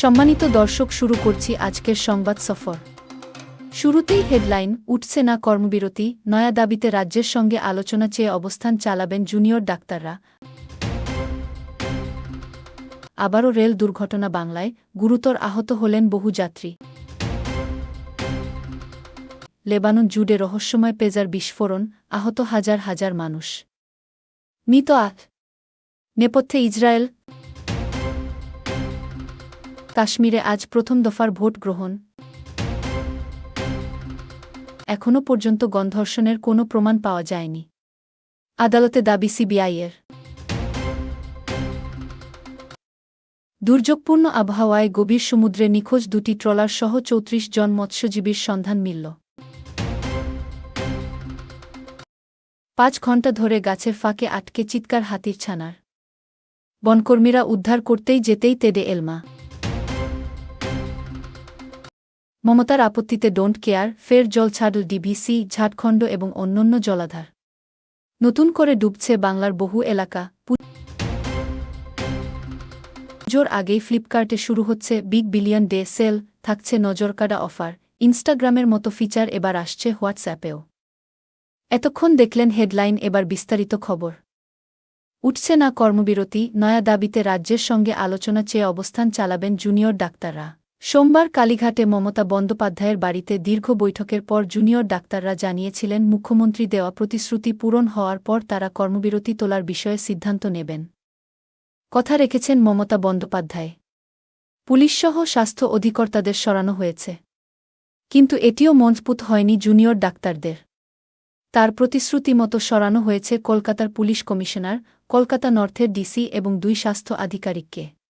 সম্মানিত দর্শক, শুরু করছি আজকের সংবাদ সফর। শুরুতেই হেডলাইন, উঠছে না কর্মবিরতি, নয়া দাবিতে রাজ্যের সঙ্গে আলোচনা চেয়ে অবস্থান চালাবেন জুনিয়র ডাক্তাররা। আবারও রেল দুর্ঘটনা বাংলায়, গুরুতর আহত হলেন বহু যাত্রী। লেবানন জুডে রহস্যময় পেজার বিস্ফোরণ, আহত হাজার হাজার মানুষ। মৃত আট নেপথ্যে ইসরায়েল কাশ্মীরে আজ প্রথম দফার ভোট গ্রহণ। এখনও পর্যন্ত গণধর্ষণের কোনো প্রমাণ পাওয়া যায়নি। আদালতে দাবি সিবিআইয়ের। দুর্যোগপূর্ণ আবহাওয়ায় গভীর সমুদ্রে নিখোঁজ দুটি ট্রলার সহ চৌত্রিশ জন মৎস্যজীবীর সন্ধান মিলল। পাঁচ ঘণ্টা ধরে গাছের ফাঁকে আটকে চিৎকার হাতির ছানার। বনকর্মীরা উদ্ধার করতেই যেতেই তেদে এলমা। মমতার আপত্তিতে ডোন্ট কেয়ার ফের জল ছাড়ল ডিভিসি ঝাড়খণ্ড এবং অন্যান্য জলাধার। নতুন করে ডুবছে বাংলার বহু এলাকা। পুজোর আগেই ফ্লিপকার্টে শুরু হচ্ছে বিগ বিলিয়ন ডে সেল থাকছে নজরকাড়া অফার। ইনস্টাগ্রামের মতো ফিচার এবার আসছে হোয়াটসঅ্যাপেও এতক্ষণ দেখলেন হেডলাইন এবার বিস্তারিত খবর। উঠছে না কর্মবিরতি, নয়া দাবিতে রাজ্যের সঙ্গে আলোচনা চেয়ে অবস্থান চালাবেন জুনিয়র ডাক্তাররা। সোমবার কালীঘাটে মমতা বন্দ্যোপাধ্যায়ের বাড়িতে দীর্ঘ বৈঠকের পর জুনিয়র ডাক্তাররা জানিয়েছিলেন, মুখ্যমন্ত্রী দেওয়া প্রতিশ্রুতি পূরণ হওয়ার পর তারা কর্মবিরতি তোলার বিষয়ে সিদ্ধান্ত নেবেন। কথা রেখেছেন মমতা বন্দ্যোপাধ্যায়। পুলিশসহ স্বাস্থ্য অধিকর্তাদের সরানো হয়েছে। কিন্তু এটিও মজবুত হয়নি জুনিয়র ডাক্তারদের। তার প্রতিশ্রুতি মতো সরানো হয়েছে কলকাতার পুলিশ কমিশনার, কলকাতা নর্থের ডিসি এবং দুই স্বাস্থ্য আধিকারিককে।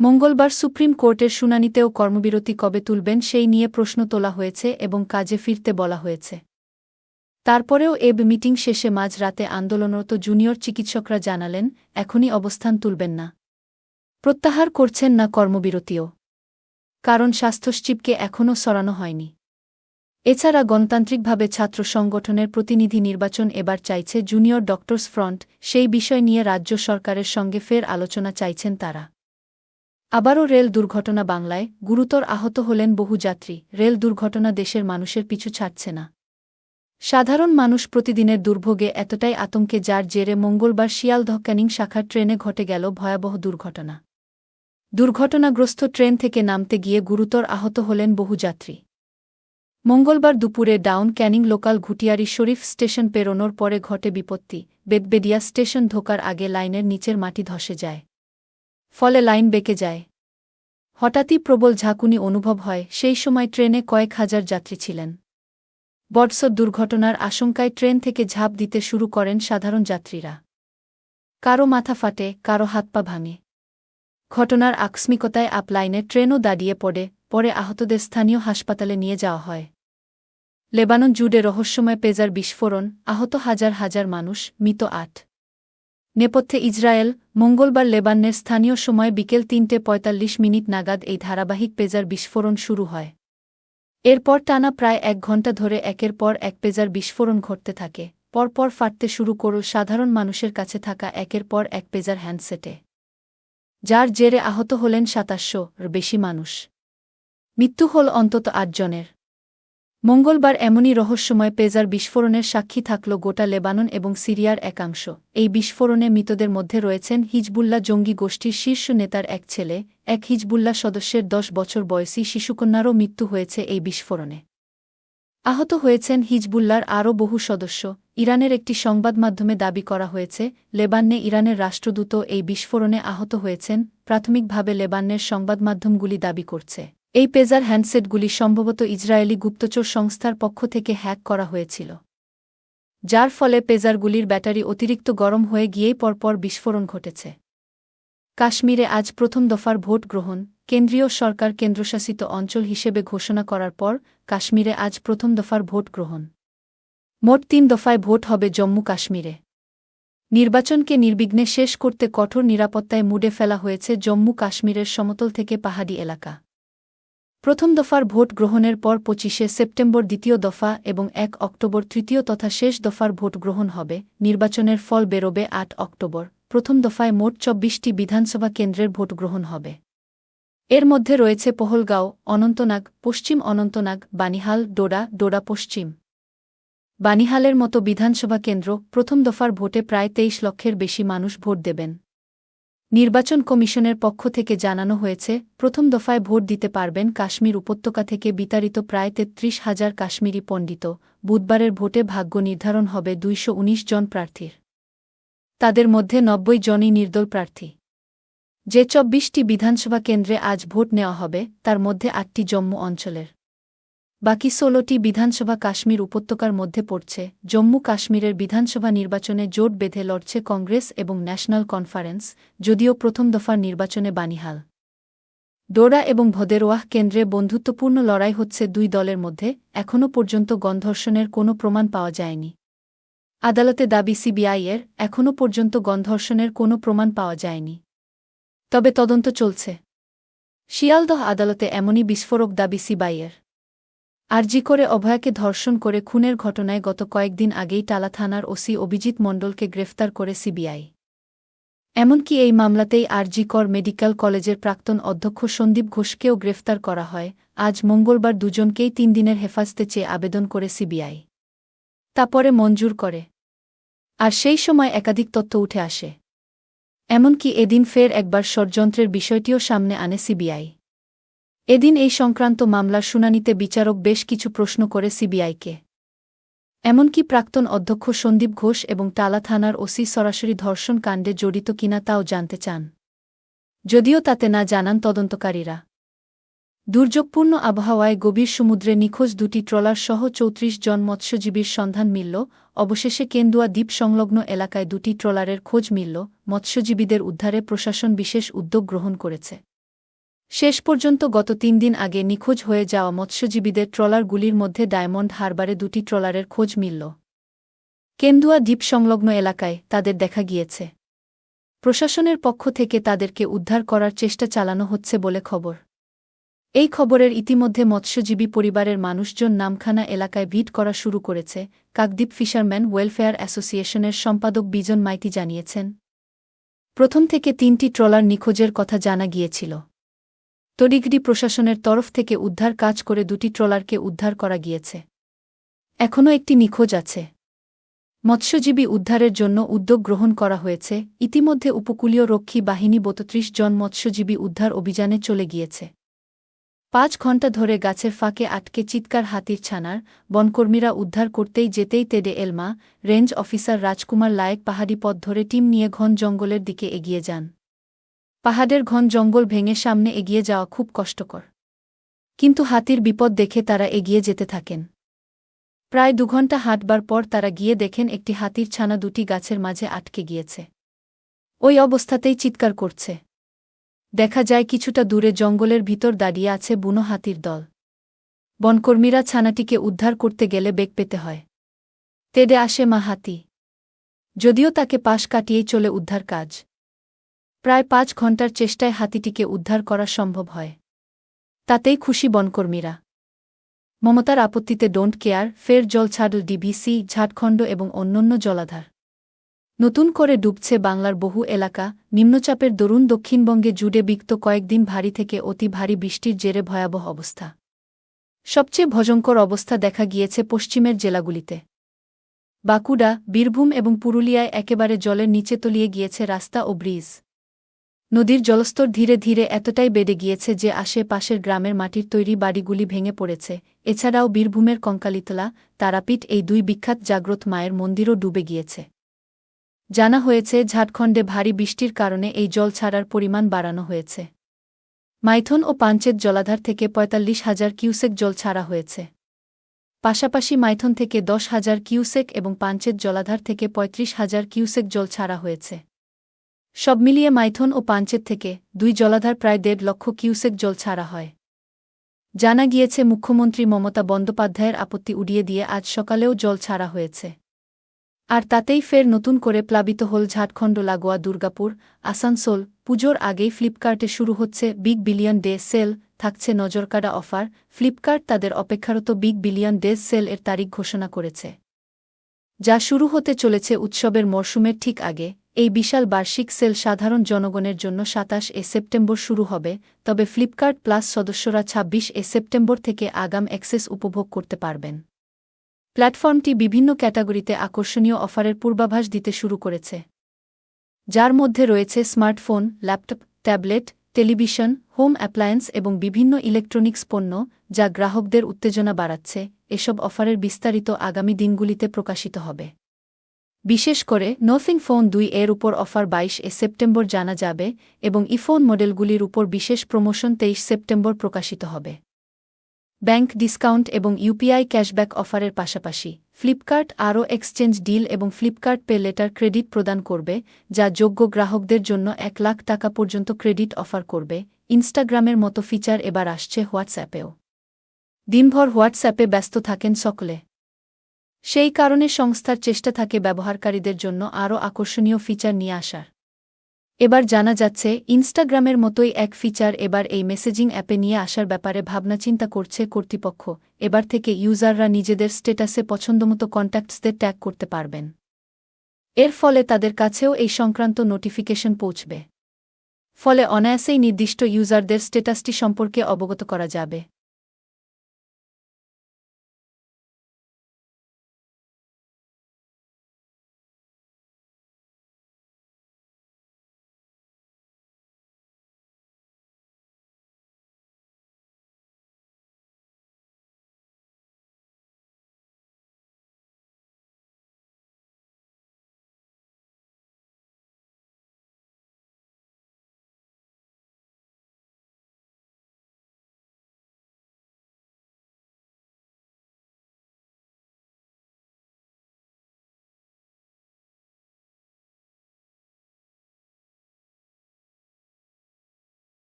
মঙ্গলবার সুপ্রিম কোর্টের শুনানিতেও কর্মবিরতি কবে তুলবেন সেই নিয়ে প্রশ্ন তোলা হয়েছে এবং কাজে ফিরতে বলা হয়েছে। তারপরেও এব মিটিং শেষে মাঝ রাতে আন্দোলনরত জুনিয়র চিকিৎসকরা জানালেন, এখনই অবস্থান তুলবেন না। প্রত্যাহার করছেন না কর্মবিরতিও। কারণ স্বাস্থ্যসচিবকে এখনও সরানো হয়নি। এছাড়া গণতান্ত্রিকভাবে ছাত্র সংগঠনের প্রতিনিধি নির্বাচন এবার চাইছে জুনিয়র ডক্টরস ফ্রন্ট, সেই বিষয় নিয়ে রাজ্য সরকারের সঙ্গে ফের আলোচনা চাইছেন তারা। আবারও রেল দুর্ঘটনা বাংলায় গুরুতর আহত হলেন বহু যাত্রী। রেল দুর্ঘটনা দেশের মানুষের পিছু ছাড়ছে না। সাধারণ মানুষ প্রতিদিনের দুর্ভোগে এতটাই আতঙ্কে যার জেরে মঙ্গলবার শিয়ালদহ ক্যানিং শাখার ট্রেনে ঘটে গেল ভয়াবহ দুর্ঘটনা। দুর্ঘটনাগ্রস্ত ট্রেন থেকে নামতে গিয়ে গুরুতর আহত হলেন বহু যাত্রী। মঙ্গলবার দুপুরে down Canning local Ghutiari Sharif station পেরোনোর পরে ঘটে বিপত্তি। বেদবেডিয়া স্টেশন ঢোকার আগে লাইনের নিচের মাটি ধসে যায়। ফলে লাইন বেঁকে যায়। হঠাৎই প্রবল ঝাঁকুনি অনুভব হয়, সেই সময় ট্রেনে কয়েক হাজার যাত্রী ছিলেন। বটসর দুর্ঘটনার আশঙ্কায় ট্রেন থেকে ঝাঁপ দিতে শুরু করেন সাধারণ যাত্রীরা। কারও মাথা ফাটে, কারও হাত পা ভাঙে। ঘটনার আকস্মিকতায় আপ লাইনে ট্রেনও দাঁড়িয়ে পড়ে, পরে আহতদের স্থানীয় হাসপাতালে নিয়ে যাওয়া হয়। লেবানন জুডে রহস্যময় পেজার বিস্ফোরণ, আহত হাজার হাজার মানুষ, মৃত আট। নেপথ্যে ইসরায়েল, মঙ্গলবার লেবাননের স্থানীয় সময় বিকেল তিনটে পঁয়তাল্লিশ মিনিট নাগাদ এই ধারাবাহিক পেজার বিস্ফোরণ শুরু হয়। এরপর টানা প্রায় এক ঘণ্টা ধরে একের পর এক পেজার বিস্ফোরণ ঘটতে থাকে। পরপর ফাটতে শুরু করল সাধারণ মানুষের কাছে থাকা একের পর এক পেজার হ্যান্ডসেটে। যার জেরে আহত হলেন সাতাশশো বেশি মানুষ। মৃত্যু হল অন্তত আটজনের। মঙ্গলবার এমনই রহস্যময় পেজার বিস্ফোরণের সাক্ষী থাকল গোটা লেবানন এবং সিরিয়ার একাংশ। এই বিস্ফোরণে মৃতদের মধ্যে রয়েছেন হিজবুল্লাহ জঙ্গি গোষ্ঠীর শীর্ষ নেতার এক ছেলে, এক হিজবুল্লাহ সদস্যের দশ বছর বয়সী শিশুকন্যারও মৃত্যু হয়েছে এই বিস্ফোরণে। আহত হয়েছেন হিজবুল্লার আরও বহু সদস্য। ইরানের একটি সংবাদ মাধ্যমে দাবি করা হয়েছে, লেবাননে ইরানের রাষ্ট্রদূত এই বিস্ফোরণে আহত হয়েছেন, প্রাথমিকভাবে লেবাননের সংবাদমাধ্যমগুলি দাবি করছে। এই পেজার হ্যান্ডসেটগুলি সম্ভবত ইসরায়েলি গুপ্তচর সংস্থার পক্ষ থেকে হ্যাক করা হয়েছিল, যার ফলে পেজারগুলির ব্যাটারি অতিরিক্ত গরম হয়ে গিয়েই পরপর বিস্ফোরণ ঘটেছে। কাশ্মীরে আজ প্রথম দফার ভোট গ্রহণ, কেন্দ্রীয় সরকার কেন্দ্রশাসিত অঞ্চল হিসেবে ঘোষণা করার পর কাশ্মীরে আজ প্রথম দফার ভোট গ্রহণ। মোট তিন দফায় ভোট হবে জম্মু কাশ্মীরে। নির্বাচনকে নির্বিঘ্নে শেষ করতে কঠোর নিরাপত্তায় মুডে ফেলা হয়েছে জম্মু কাশ্মীরের সমতল থেকে পাহাড়ি এলাকা। প্রথম দফার ভোট গ্রহণের পর পঁচিশে সেপ্টেম্বর দ্বিতীয় দফা এবং এক অক্টোবর তৃতীয় তথা শেষ দফার ভোট গ্রহণ হবে। নির্বাচনের ফল বেরোবে আট অক্টোবর। প্রথম দফায় মোট চব্বিশটি বিধানসভা কেন্দ্রের ভোট গ্রহণ হবে। এর মধ্যে রয়েছে পহলগাঁও, অনন্তনাগ, পশ্চিম অনন্তনাগ, বানিহাল, ডোডা ডোডা পশ্চিম। বানিহালের মতো বিধানসভা কেন্দ্র প্রথম দফার ভোটে প্রায় তেইশ লক্ষের বেশি মানুষ ভোট দেবেন। নির্বাচন কমিশনের পক্ষ থেকে জানানো হয়েছে, প্রথম দফায় ভোট দিতে পারবেন কাশ্মীর উপত্যকা থেকে বিতাড়িত প্রায় তেত্রিশ হাজার কাশ্মীরি পণ্ডিত, বুধবারের ভোটে ভাগ্য নির্ধারণ হবে দুইশ উনিশ জন প্রার্থীর। তাদের মধ্যে নব্বই জনই নির্দল প্রার্থী। যে চব্বিশটি বিধানসভা কেন্দ্রে আজ ভোট নেওয়া হবে, তার মধ্যে আটটি জম্মু অঞ্চলের। বাকি ষোলোটি বিধানসভা কাশ্মীর উপত্যকার মধ্যে পড়ছে। জম্মু কাশ্মীরের বিধানসভা নির্বাচনে জোট বেঁধে লড়ছে কংগ্রেস এবং ন্যাশনাল কনফারেন্স, যদিও প্রথম দফার নির্বাচনে বানিহাল। ডোরা এবং ভদেরোয়াহ কেন্দ্রে বন্ধুত্বপূর্ণ লড়াই হচ্ছে দুই দলের মধ্যে, এখনও পর্যন্ত গণধর্ষণের কোনো প্রমাণ পাওয়া যায়নি। আদালতে দাবি সিবিআইয়ের এখনও পর্যন্ত গণধর্ষণের কোনো প্রমাণ পাওয়া যায়নি। তবে তদন্ত চলছে। শিয়ালদহ আদালতে এমনই বিস্ফোরক দাবি সিবাইয়ের আরজি করে অভয়াকে ধর্ষণ করে খুনের ঘটনায় গত কয়েকদিন আগেই টালা থানার ওসি অভিজিৎ মণ্ডলকে গ্রেফতার করে সিবিআই। এমনকি এই মামলাতেই আরজি কর মেডিকেল কলেজের প্রাক্তন অধ্যক্ষ সন্দীপ ঘোষকেও গ্রেফতার করা হয়। আজ মঙ্গলবার দুজনকেই তিন দিনের হেফাজতে চেয়ে আবেদন করে সিবিআই। তা পরে মঞ্জুর করে। আর সেই সময় একাধিক তথ্য উঠে আসে। এমনকি এদিন ফের একবার ষড়যন্ত্রের বিষয়টিও সামনে আনে সিবিআই। এদিন এই সংক্রান্ত মামলার শুনানিতে বিচারক বেশ কিছু প্রশ্ন করে সিবিআইকে। এমনকি প্রাক্তন অধ্যক্ষ সন্দীপ ঘোষ এবং টালা থানার ওসি সরাসরি ধর্ষণ কাণ্ডে জড়িত কিনা তাও জানতে চান। যদিও তাতে না জানান তদন্তকারীরা। দুর্যোগপূর্ণ আবহাওয়ায় গভীর সমুদ্রে নিখোঁজ দুটি ট্রলার সহ চৌত্রিশ জন মৎস্যজীবীর সন্ধান মিলল। অবশেষে কেন্দুয়া দ্বীপ সংলগ্ন এলাকায় দুটি ট্রলারের খোঁজ মিলল। মৎস্যজীবীদের উদ্ধারে প্রশাসন বিশেষ উদ্যোগ গ্রহণ করেছে। শেষ পর্যন্ত গত তিন দিন আগে নিখোঁজ হয়ে যাওয়া মৎস্যজীবীদের ট্রলারগুলির মধ্যে ডায়মন্ড হারবারে দুটি ট্রলারের খোঁজ মিলল। কেন্দুয়া দ্বীপ সংলগ্ন এলাকায় তাদের দেখা গিয়েছে। প্রশাসনের পক্ষ থেকে তাদেরকে উদ্ধার করার চেষ্টা চালানো হচ্ছে বলে খবর। এই খবরের ইতিমধ্যে মৎস্যজীবী পরিবারের মানুষজন নামখানা এলাকায় ভিট করা শুরু করেছে, কাকদ্বীপ ফিশারম্যান ওয়েলফেয়ার অ্যাসোসিয়েশনের সম্পাদক বিজন মাইতি জানিয়েছেন। প্রথম থেকে তিনটি ট্রলার নিখোঁজের কথা জানা গিয়েছিল। তড়িগড়ি প্রশাসনের তরফ থেকে উদ্ধার কাজ করে দুটি ট্রলারকে উদ্ধার করা গিয়েছে। এখনও একটি নিখোঁজ আছে। মৎস্যজীবী উদ্ধারের জন্য উদ্যোগ গ্রহণ করা হয়েছে। ইতিমধ্যে উপকূলীয় রক্ষী বাহিনী বতত্রিশ জন মৎস্যজীবী উদ্ধার অভিযানে চলে গিয়েছে। পাঁচ ঘণ্টা ধরে গাছের ফাঁকে আটকে চিৎকার হাতির ছানার বনকর্মীরা উদ্ধার করতেই যেতেই তেডে এলমা, রেঞ্জ অফিসার রাজকুমার লায়েক পাহাড়ি পথ ধরে টিম নিয়ে ঘন জঙ্গলের দিকে এগিয়ে যান। পাহাড়ের ঘন জঙ্গল ভেঙে সামনে এগিয়ে যাওয়া খুব কষ্টকর। কিন্তু হাতির বিপদ দেখে তারা এগিয়ে যেতে থাকেন। প্রায় দুঘণ্টা হাঁটবার পর তারা গিয়ে দেখেন একটি হাতির ছানা দুটি গাছের মাঝে আটকে গিয়েছে। ওই অবস্থাতেই চিৎকার করছে। দেখা যায় কিছুটা দূরে জঙ্গলের ভিতর দাঁড়িয়ে আছে বুনো হাতির দল। বনকর্মীরা ছানাটিকে উদ্ধার করতে গেলে বেগ পেতে হয়। তেডে আসে মা হাতি। যদিও তাকে পাশ কাটিয়েই চলে উদ্ধার কাজ। প্রায় পাঁচ ঘণ্টার চেষ্টায় হাতিটিকে উদ্ধার করা সম্ভব হয়। তাতেই খুশি বনকর্মীরা। মমতার আপত্তিতে ডোন্ট কেয়ার, ফের জল ছাড়ল ডিভিসি ঝাড়খণ্ড এবং অন্যান্য জলাধার। নতুন করে ডুবছে বাংলার বহু এলাকা, নিম্নচাপের দরুন দক্ষিণবঙ্গে জুড়ে বিক্ত কয়েকদিন ভারী থেকে অতি ভারী বৃষ্টির জেরে ভয়াবহ অবস্থা। সবচেয়ে ভয়ঙ্কর অবস্থা দেখা গিয়েছে পশ্চিমের জেলাগুলিতে। বাঁকুড়া, বীরভূম এবং পুরুলিয়ায় একেবারে জলের নিচে তলিয়ে গিয়েছে রাস্তা ও ব্রিজ। নদীর জলস্তর ধীরে ধীরে এতটাই বেড়ে গিয়েছে যে আশেপাশের গ্রামের মাটির তৈরি বাড়িগুলি ভেঙে পড়েছে। এছাড়াও বীরভূমের কঙ্কালিতলা, তারাপীঠ এই দুই বিখ্যাত জাগ্রত মায়ের মন্দিরও ডুবে গিয়েছে। জানা হয়েছে, ঝাড়খণ্ডে ভারী বৃষ্টির কারণে এই জল ছাড়ার পরিমাণ বাড়ানো হয়েছে। মাইথন ও পাঞ্চেত জলাধার থেকে পঁয়তাল্লিশ হাজার কিউসেক জল ছাড়া হয়েছে। পাশাপাশি মাইথন থেকে দশ হাজার কিউসেক এবং পাঞ্চেত জলাধার থেকে পঁয়ত্রিশ হাজার কিউসেক জল ছাড়া হয়েছে। সব মিলিয়ে মাইথন ও পাঞ্চেত থেকে দুই জলাধার প্রায় দেড় লক্ষ কিউসেক জল ছাড়া হয়। জানা গিয়েছে, মুখ্যমন্ত্রী মমতা বন্দ্যোপাধ্যায়ের আপত্তি উড়িয়ে দিয়ে আজ সকালেও জল ছাড়া হয়েছে। আর তাতেই ফের নতুন করে প্লাবিত হল ঝাড়খণ্ড, লাগোয়া, দুর্গাপুর, আসানসোল, পুজোর আগেই ফ্লিপকার্টে শুরু হচ্ছে বিগ বিলিয়ন ডে সেল, থাকছে নজরকাড়া অফার। ফ্লিপকার্ট তাদের অপেক্ষারত বিগ বিলিয়ন ডে সেল এর তারিখ ঘোষণা করেছে। যা শুরু হতে চলেছে উৎসবের মরশুমের ঠিক আগে। এই বিশাল বার্ষিক সেল সাধারণ জনগণের জন্য সাতাশ এ সেপ্টেম্বর শুরু হবে, তবে ফ্লিপকার্ট প্লাস সদস্যরা ২৬ এ সেপ্টেম্বর থেকে আগাম অ্যাক্সেস উপভোগ করতে পারবেন। প্ল্যাটফর্মটি বিভিন্ন ক্যাটাগরিতে আকর্ষণীয় অফারের পূর্বাভাস দিতে শুরু করেছে। যার মধ্যে রয়েছে smartphone, laptop, tablet, television, home appliance এবং বিভিন্ন ইলেকট্রনিক্স পণ্য, যা গ্রাহকদের উত্তেজনা বাড়াচ্ছে। এসব অফারের বিস্তারিত আগামী দিনগুলিতে প্রকাশিত হবে। বিশেষ করে নথিং ফোন দুই এর উপর অফার বাইশ এ সেপ্টেম্বর জানা যাবে এবং ইফোন মডেলগুলির উপর বিশেষ প্রমোশন তেইশ সেপ্টেম্বর প্রকাশিত হবে। ব্যাংক ডিসকাউন্ট এবং ইউপিআই ক্যাশব্যাক অফারের পাশাপাশি ফ্লিপকার্ট আরও এক্সচেঞ্জ ডিল এবং ফ্লিপকার্ট পে লেটার ক্রেডিট প্রদান করবে, যা যোগ্য গ্রাহকদের জন্য এক লাখ টাকা পর্যন্ত ক্রেডিট অফার করবে, ইনস্টাগ্রামের মতো ফিচার এবার আসছে হোয়াটসঅ্যাপেও। দিনভর হোয়াটসঅ্যাপে ব্যস্ত থাকেন সকলে। সেই কারণে সংস্থার চেষ্টা থাকে ব্যবহারকারীদের জন্য আরও আকর্ষণীয় ফিচার নিয়ে আসার। এবার জানা যাচ্ছে, ইনস্টাগ্রামের মতোই এক ফিচার এবার এই মেসেজিং অ্যাপে নিয়ে আসার ব্যাপারে ভাবনাচিন্তা করছে কর্তৃপক্ষ। এবার থেকে ইউজাররা নিজেদের স্টেটাসে পছন্দমতো কন্ট্যাক্টসদের ট্যাগ করতে পারবেন। এর ফলে তাদের কাছেও এই সংক্রান্ত নোটিফিকেশন পৌঁছবে। ফলে অনায়াসেই নির্দিষ্ট ইউজারদের স্টেটাসটি সম্পর্কে অবগত করা যাবে।